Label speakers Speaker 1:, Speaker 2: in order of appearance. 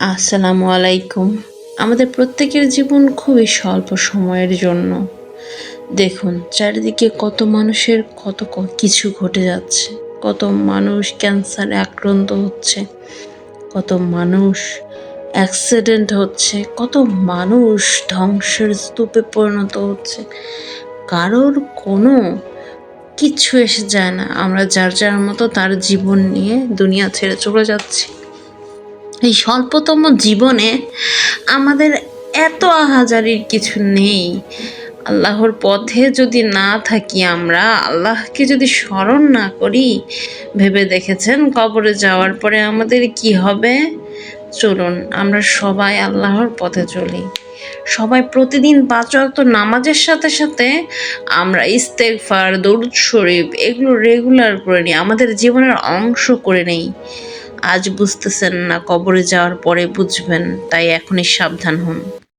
Speaker 1: আসসালামু আলাইকুম। আমাদের প্রত্যেকের জীবন খুবই স্বল্প সময়ের জন্য। দেখুন, চারিদিকে কত মানুষের কত কিছু ঘটে যাচ্ছে। কত মানুষ ক্যান্সারে আক্রান্ত হচ্ছে। কত মানুষ অ্যাক্সিডেন্ট হচ্ছে। কত মানুষ ধ্বংসের স্তূপে পরিণত হচ্ছে। কারোর কোনো কিচ্ছু এসে যায় না। আমরা যার যার মতো তার জীবন নিয়ে দুনিয়া ছেড়ে চলে যাচ্ছি। এই স্বল্পতম জীবনে আমাদের এত আহাজারির কিছু নেই। আল্লাহর পথে যদি না থাকি আমরা, আল্লাহকে যদি স্মরণ না করি, ভেবে দেখেছেন কবরে যাওয়ার পরে আমাদের কি হবে? চলুন, আমরা সবাই আল্লাহর পথে চলি। সবাই প্রতিদিন পাঁচ ওয়াক্ত নামাজের সাথে সাথে আমরা ইস্তেগফার, দরুদ শরীফ, এগুলো রেগুলার করে নিই। আমাদের জীবনের অংশ করে নেই। আজ বুঝতেছেন না কবরে যাওয়ার পরে বুঝবেন তাই এখনই সাবধান হন।